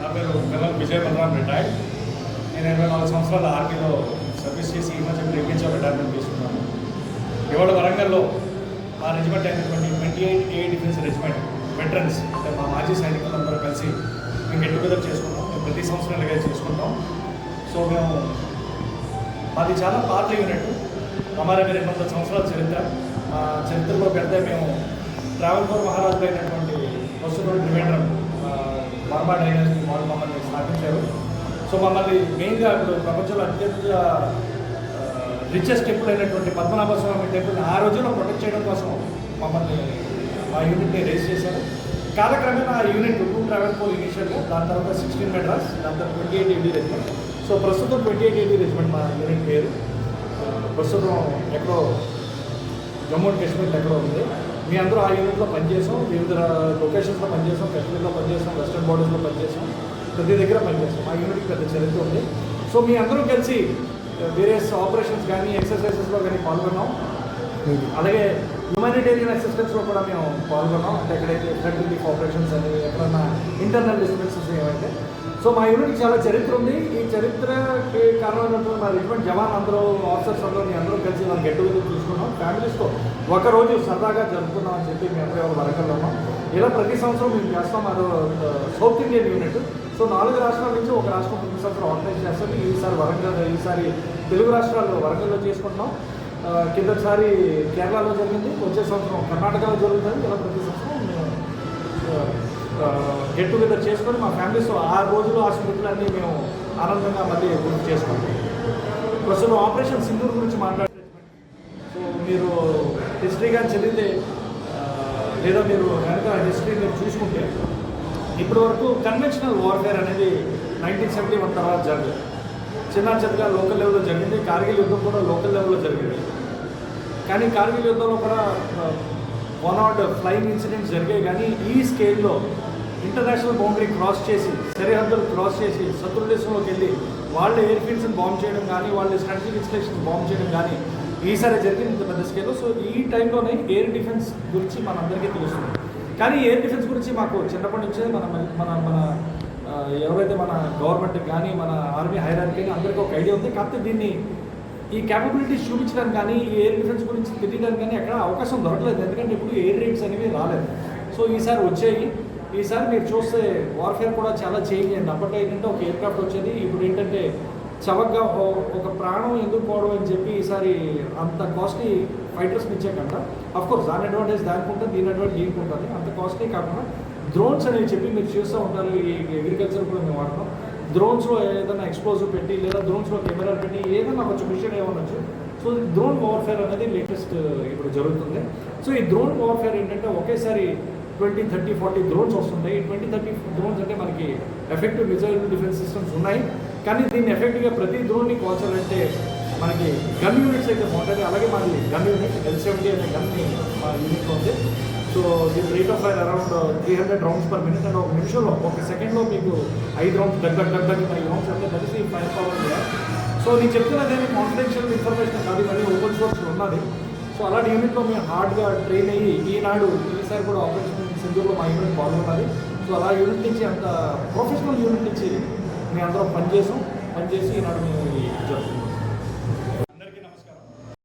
నా పేరు కల్లం విజయ బలరాం రిటైర్డ్ నేను ఇరవై నాలుగు సంవత్సరాల ఆర్మీలో సర్వీస్ చేసి ఈ మధ్య ప్రేమించి రిటైర్మెంట్ తీసుకున్నాను. ఇవాళ వరంగల్లో మా రెజిమెంట్ అయినటువంటి twenty eight A defence regiment veterans అంటే మా మాజీ సైనికులందరూ కలిసి మేము గెట్ టుగెదర్ చేసుకుంటాం. మేము ప్రతి సంవత్సరం ఇలాగే చేసుకుంటాం. సో మేము మాది చాలా పాత యూనిట్ అమర రెండు వందల సంవత్సరాల చరిత్ర. మా చరిత్రలో పెడితే మేము ట్రావెల్కోర్ మహారాజు అయినటువంటి వస్తువులు త్రివేంద్రం వర్మ డైనాసిటీ వాళ్ళు మమ్మల్ని స్థాపించారు సో మమ్మల్ని మెయిన్గా ఇప్పుడు ప్రపంచంలో అత్యంత రిచెస్ట్ టెంపుల్ అయినటువంటి పద్మనాభ స్వామి టెంపుల్ని ఆ రోజుల్లో ప్రొటెక్ట్ చేయడం కోసం మమ్మల్ని మా యూనిట్ని రేస్ చేశారు. కాలక్రమేణా ఆ యూనిట్ టూ ట్రావెల్ పోల్ ఇనిషియల్గా దాని తర్వాత సిక్స్టీన్ మెడ్రాస్ దాని తర్వాత twenty eight eighty regiment so ప్రస్తుతం ట్వంటీ ఎయిట్ ఎయిటీ రెజిమెంట్ మా యూనిట్ పేరు. ప్రస్తుతం ఎక్కడో జమ్మూ అండ్ కాశ్మీర్ ఎక్కడో ఉంది. మీ అందరూ ఆ యూనిట్లో పనిచేసాం వివిధ లొకేషన్స్లో పనిచేసాం కాశ్మీర్లో పనిచేసాం వెస్ట్రన్ బోర్డర్స్లో పనిచేసాం ప్రతి దగ్గర పనిచేస్తాం మా యూనిట్కి పెద్ద చరిత్ర ఉంది. సో మీ అందరూ కలిసి వేరియస్ ఆపరేషన్స్ కానీ ఎక్సర్సైజెస్లో కానీ పాల్గొన్నాం. అలాగే హ్యూమానిటేరియన్ అసిస్టెన్స్లో కూడా మేము పాల్గొన్నాం. అంటే ఎక్కడైతే ఫ్లడ్ రిలీఫ్ ఆపరేషన్స్ అని ఎక్కడన్నా ఇంటర్నల్ డిస్టర్బెన్సెస్ ఏమంటే సో మా యూనిట్కి చాలా చరిత్ర ఉంది. ఈ చరిత్రకి కారణమైనటువంటి మా రెజిమెంట్ జవాన్ అందరూ ఆఫీసర్స్ అందరూ మీ అందరూ కలిసి మనం గెట్ టుగెదర్ చూసుకున్నాం. ఫ్యామిలీస్తో ఒకరోజు సరదాగా జరుపుకున్నాం అని చెప్పి మేము అందరూ వరకల్లో ఉన్నాం ఇలా ప్రతి సంవత్సరం మేము చేస్తాం. అది సౌత్ ఇండియన్ యూనిట్ సో నాలుగు రాష్ట్రాల నుంచి ఒక రాష్ట్రం ప్రతి సంవత్సరం ఆర్గనైజ్ చేస్తాం ఈసారి వరంగల్ ఈసారి తెలుగు రాష్ట్రాల్లో వరంగల్లో చేసుకుంటున్నాం. కిందసారి కేరళలో జరిగింది. వచ్చే సంవత్సరం కర్ణాటకలో జరుగుతుంది. ఇలా ప్రతి సంవత్సరం గెట్ టుగెదర్ చేసుకొని మా ఫ్యామిలీస్ ఆ రోజులు ఆ స్మృతులన్నీ మేము ఆనందంగా మళ్ళీ గుర్తు చేసుకుంటాం. ప్రస్తుతం ఆపరేషన్ సింధూర్ గురించి మాట్లాడే సో మీరు హిస్టరీ కానీ చదివితే లేదా మీరు కనుక హిస్టరీ మీరు చూసుకుంటే ఇప్పటి వరకు కన్వెన్షనల్ వార్ఫేర్ అనేది నైన్టీన్ సెవెంటీ వన్ తర్వాత జరగదు. చిన్న చిన్నగా లోకల్ లెవెల్లో జరిగింది. కార్గిల్ యుద్ధం కూడా లోకల్ లెవెల్లో జరిగింది. కానీ కార్గిల్ యుద్ధంలో కూడా వన్ నాట్ ఫ్లయింగ్ ఇన్సిడెంట్స్ జరిగాయి. కానీ ఈ స్కేల్లో ఇంటర్నేషనల్ బౌండరీ క్రాస్ చేసి సరిహద్దులు క్రాస్ చేసి శత్రు దేశంలోకి వెళ్ళి వాళ్ళ ఎయిర్ ఫీల్డ్స్ని బాంబ్ చేయడం కానీ వాళ్ళ స్ట్రాటజిక్ ఇన్స్టలేషన్ బాంబ్ చేయడం కానీ ఈసారి జరిగింది ఇంత పెద్ద స్కేల్లో సో ఈ టైంలోనే ఎయిర్ డిఫెన్స్ గురించి మనందరికీ తెలుస్తుంది. కానీ ఎయిర్ డిఫెన్స్ గురించి మాకు చిన్నప్పటి నుంచే మన మన మన ఎవరైతే మన గవర్నమెంట్ కానీ మన ఆర్మీ హైరార్కి కానీ అందరికీ ఒక ఐడియా ఉంది. కాకపోతే దీన్ని ఈ క్యాపబిలిటీస్ చూపించడానికి కానీ ఈ ఎయిర్ డిఫెన్స్ గురించి తెలియడానికి కానీ అక్కడ అవకాశం దొరకలేదు. ఎందుకంటే ఇప్పుడు ఎయిర్ రేట్స్ అనేవి రాలేదు. సో ఈసారి వచ్చాయి. ఈసారి మీరు చూస్తే వార్ఫేర్ కూడా చాలా చేంజ్ అయింది. అప్పట్లో ఏంటంటే ఒక ఎయిర్క్రాఫ్ట్ వచ్చేది ఇప్పుడు ఏంటంటే చవకగా ఒక ప్రాణం ఎందుకు పోవడం అని చెప్పి ఈసారి అంత కాస్ట్లీ ఫైటర్స్ ఇచ్చాకంట అఫ్కోర్స్ దాని అడ్వాంటేజ్ దానికి ఉంటుంది దీని అడ్వాంటేజ్ దీనికి ఉంటుంది. అంత కాస్ట్లీ కాకుండా డ్రోన్స్ అనేవి చెప్పి మీరు చూస్తూ ఉంటారు. ఈ అగ్రికల్చర్ కూడా మేము వాడతాం. డ్రోన్స్లో ఏదైనా ఎక్స్పోజివ్ పెట్టి లేదా డ్రోన్స్లో కెమెరా పెట్టి ఏదైనా కొంచెం మిషన్ ఏమనొచ్చు సో డ్రోన్ వార్ఫేర్ అనేది లేటెస్ట్ ఇప్పుడు జరుగుతుంది. సో ఈ డ్రోన్ వార్ఫేర్ ఏంటంటే ఒకేసారి ట్వంటీ థర్టీ ఫార్టీ డ్రోన్స్ వస్తుంటాయి. ట్వంటీ థర్టీ డ్రోన్స్ అంటే మనకి ఎఫెక్టివ్ మిజైల్ డిఫెన్స్ సిస్టమ్స్ ఉన్నాయి. కానీ దీన్ని ఎఫెక్టివ్గా ప్రతి డ్రోన్ని కోల్చాలంటే మనకి గన్ యూనిట్స్ అయితే బాగుంటుంది అలాగే మనకి గన్ యూనిట్ ఎల్ సెవెంటీ అనే గన్ని మా యూనిట్ ఉంది. సో దీని rate of fire around three hundred rounds per minute and ఒక నిమిషంలో ఒక సెకండ్లో మీకు ఐదు రౌండ్స్ దగ్గర దగ్గర ఐదు రౌండ్స్ అంటే కలిసి ఫైర్ పవర్ సో నేను చెప్తున్నది ఏమి కాన్ఫిడెన్షియల్ ఇన్ఫర్మేషన్ కాదు మళ్ళీ ఓపెన్ సోర్స్ ఉన్నది. సో అలాంటి యూనిట్లో మేము హార్డ్గా ట్రైన్ అయ్యి ఈనాడు ఈసారి కూడా ఆపరేషన్ సింధూర్లో మా యూనిట్ పాల్గొన్నది సో అలా యూనిట్ నుంచి అంత ప్రొఫెషనల్ యూనిట్ నుంచి మేము అందరం పనిచేసాం. పనిచేసి ఈనాడు మేము ఈ జరుగుతుంది